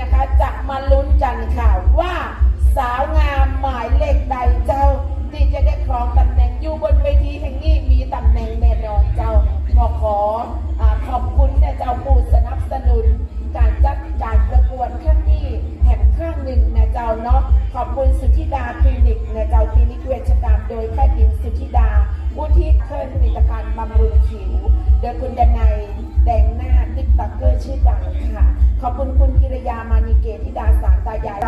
นะคะ ขอบคุณคุณกิรยามานิเกตธิดาสารตายาย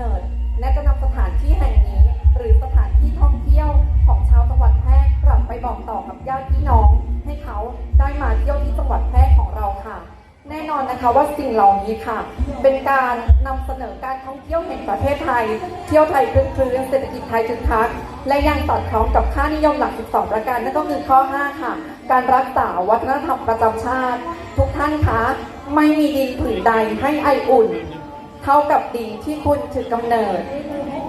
เนิดแนทจะนำสถานที่แห่งนี้ หรือสถานที่ท่องเที่ยวของชาวจังหวัดแพร่กลับไปบอกต่อกับญาติพี่น้อง ให้เขาได้มาเที่ยวที่จังหวัดแพร่ของเราค่ะ แน่นอนนะคะว่าสิ่งเหล่านี้ค่ะ เป็นการนำเสนอการท่องเที่ยวแห่งประเทศไทย เที่ยวไทยคลึ้นคลื้นเศรษฐกิจไทยคึกคักและยังสอดคล้องกับค่านิยมหลัก 12 ประการนั่นก็คือข้อ 5 ค่ะ การรักษาวัฒนธรรมประจำชาติ ทุกท่านคะไม่มีดินผืนใดให้ไออุ่น เท่ากับดินที่คุณถือกำเนิด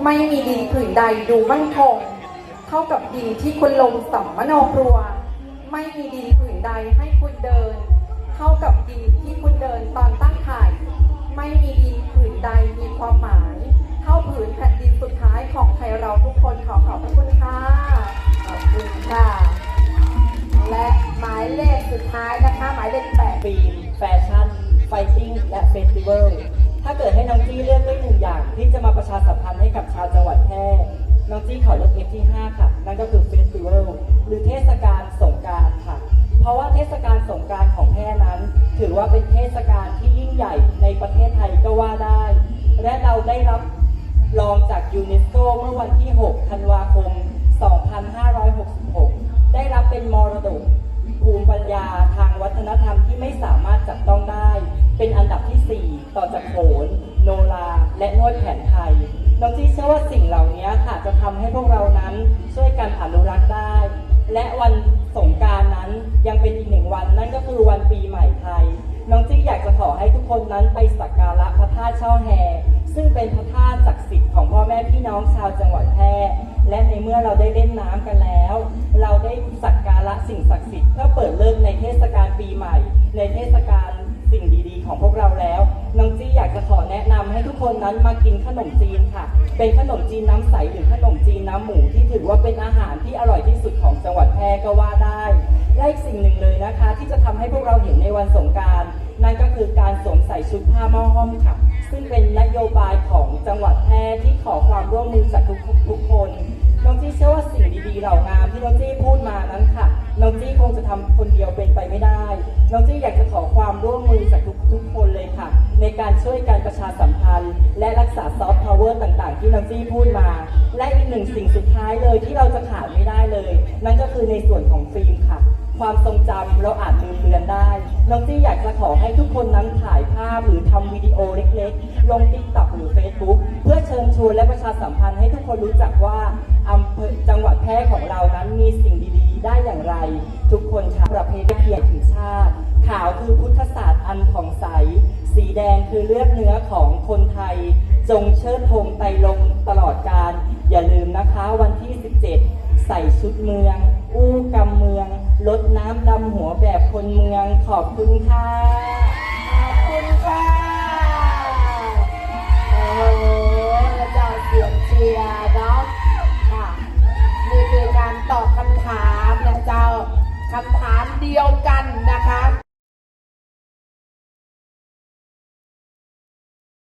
ไม่มีดินผืนใดดูมั่นคง เท่ากับดินที่คุณลงสัมมโนครัว ไม่มีดินผืนใดให้คุณเดิน เท่ากับดินที่คุณเดินตอนตั้งข่ายไม่มีดินผืนใดมีความหมาย เท่าผืนแผ่นดินสุดท้ายของไทยเราทุกคนขอขอบพระคุณค่ะขอบคุณค่ะ และหมายเลขสุดท้ายนะคะ หมายเลขแปดฟิล์มแฟชั่นไฟติ้งและเฟสติวัล ถ้าเกิดให้น้องจี้เลือกได้หนึ่งอย่าง ที่จะมาประชาสัมพันธ์ให้กับชาวจังหวัดแพร่น้องจี้ขอเลือก F ที่ 5 ค่ะ นั่นก็คือเฟสติวัลหรือเทศกาลสงการค่ะ เพราะว่าเทศกาลสงการของแพร่นั้น ถือว่าเป็นเทศกาลที่ยิ่งใหญ่ในประเทศไทยก็ว่าได้ และเราได้รับรองจากยูเนสโกเมื่อวันที่ 6 ธันวาคม 2566 ได้รับเป็นมรดกภูมิปัญญาทางวัฒนธรรมที่ไม่สามารถจับต้อง เป็นอันดับที่ 4 ต่อจากโขนโนราและนวดแผนไทยน้องจี้เชื่อว่าสิ่งเหล่านี้ค่ะจะทำให้พวกเรานั้นช่วยกันอนุรักษ์ได้ และวันสงการนั้นยังเป็นอีกหนึ่งวันนั่นก็คือวันปีใหม่ไทย น้องจี้อยากจะขอให้ทุกคนนั้นไปสักการะพระธาตุช่อแฮซึ่งเป็นพระธาตุศักดิ์สิทธิ์ของพ่อแม่พี่น้องชาวจังหวัดแพร่และในเมื่อเราได้เล่นน้ำกันแล้ว เราได้สักการะสิ่งศักดิ์สิทธิ์เพื่อเปิดเริ่มในเทศกาลปีใหม่ ในเทศกาล ของพวกเราแล้ว น้องจี้อยากจะขอแนะนำให้ทุกคนนั้นมากินขนมจีนค่ะ เป็นขนมจีนน้ำใสหรือขนมจีนน้ำหมูที่ถือว่าเป็นอาหารที่อร่อยที่สุดของจังหวัดแพร่ก็ว่าได้และอีกสิ่งหนึ่งเลยนะคะ ที่จะทำให้พวกเราเห็นในวันสงกราร นั่นก็คือการสวมใส่ชุดผ้าหม้อห้อมค่ะ ซึ่งเป็นนโยบายของจังหวัดแพร่ที่ขอความร่วมมือจากทุกทุกๆคน น้องจี้เชื่อว่าสิ่งดีๆเหล่างามที่น้องจี้พูดมานั้นค่ะ น้องจี้คงจะทำคนเดียวเป็นไปไม่ได้ น้องจี้อยากจะขอความร่วมมือจากทุกๆคนเลยค่ะ ในการช่วยการประชาสัมพันธ์ และรักษาซอฟต์พาวเวอร์ต่างๆ ที่น้องจี้พูดมา และอีกหนึ่งสิ่งสุดท้ายเลยที่เราจะขาดไม่ได้เลย นั่นก็คือในส่วนของฟิล์มค่ะ ความทรงจำเราอาจลืมเลือนได้ น้องจี้อยากจะขอให้ทุกคนนั้นถ่ายภาพหรือทำวิดีโอเล็กๆ ลงติ๊กต็อกหรือ Facebook เพื่อเชิญชวนและประชาสัมพันธ์ให้ทุกคนรู้จักว่าอำเภอจังหวัดแพร่ของเรานั้นมีสิ่งดี ได้อย่างไร ทุกคนค่ะประเพณีเพียรติถึงชาติ ขาวคือพุทธศาสตร์อันผ่องใส สีแดงคือเลือดเนื้อของคนไทย จงเชิดธงไตลงตลอดการ อย่าลืมนะคะวันที่ 17 ใส่ชุดเมือง อู้กำเมืองลดน้ำดำหัวแบบคนเมืองขอบคุณค่ะ